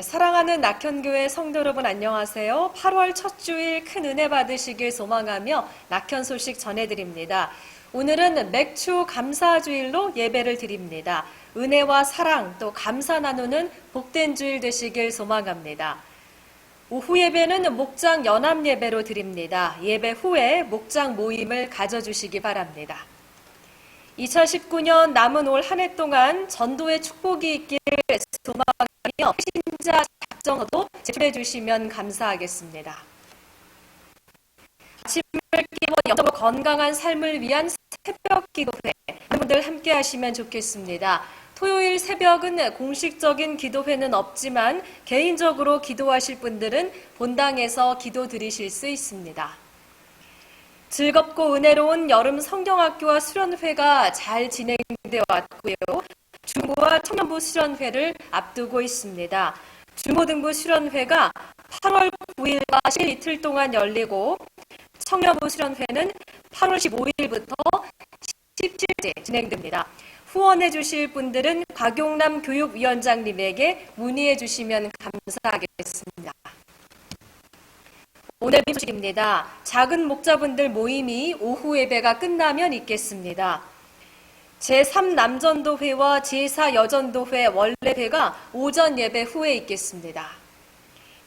네, 사랑하는 낙현교회 성도 여러분 안녕하세요. 8월 첫 주일 큰 은혜 받으시길 소망하며 낙현 소식 전해드립니다. 오늘은 맥주 감사주일로 예배를 드립니다. 은혜와 사랑 또 감사 나누는 복된 주일 되시길 소망합니다. 오후 예배는 목장 연합 예배로 드립니다. 예배 후에 목장 모임을 가져주시기 바랍니다. 2019년 남은 올 한 해 동안 전도의 축복이 있기를 소망하며 신자 작정도 제출해 주시면 감사하겠습니다. 아침을 깨워 영적으로 건강한 삶을 위한 새벽 기도회 여러분들 함께 하시면 좋겠습니다. 토요일 새벽은 공식적인 기도회는 없지만 개인적으로 기도하실 분들은 본당에서 기도 드리실 수 있습니다. 즐겁고 은혜로운 여름 성경학교와 수련회가 잘 진행되어 왔고요. 중고와 청년부 수련회를 앞두고 있습니다. 중고등부 수련회가 8월 9일과 10일 이틀 동안 열리고 청년부 수련회는 8월 15일부터 17일째 진행됩니다. 후원해 주실 분들은 곽용남 교육위원장님에게 문의해 주시면 감사하겠습니다. 오늘 소식입니다. 작은 목자분들 모임이 오후 예배가 끝나면 있겠습니다. 제3남전도회와 제4여전도회 원래회가 오전 예배 후에 있겠습니다.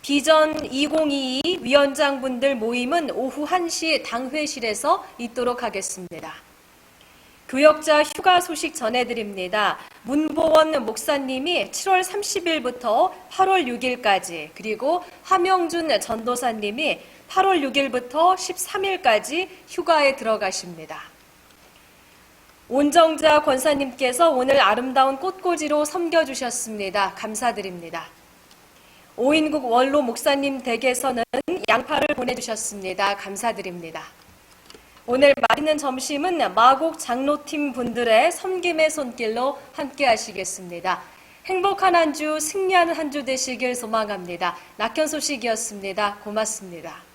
비전 2022 위원장분들 모임은 오후 1시 당회실에서 있도록 하겠습니다. 교역자 휴가 소식 전해드립니다. 문보원 목사님이 7월 30일부터 8월 6일까지 그리고 하명준 전도사님이 8월 6일부터 13일까지 휴가에 들어가십니다. 온정자 권사님께서 오늘 아름다운 꽃꽂이로 섬겨주셨습니다. 감사드립니다. 오인국 원로 목사님 댁에서는 양파를 보내주셨습니다. 감사드립니다. 오늘 맛있는 점심은 마곡 장로팀 분들의 섬김의 손길로 함께 하시겠습니다. 행복한 한 주, 승리하는 한 주 되시길 소망합니다. 낙현 소식이었습니다. 고맙습니다.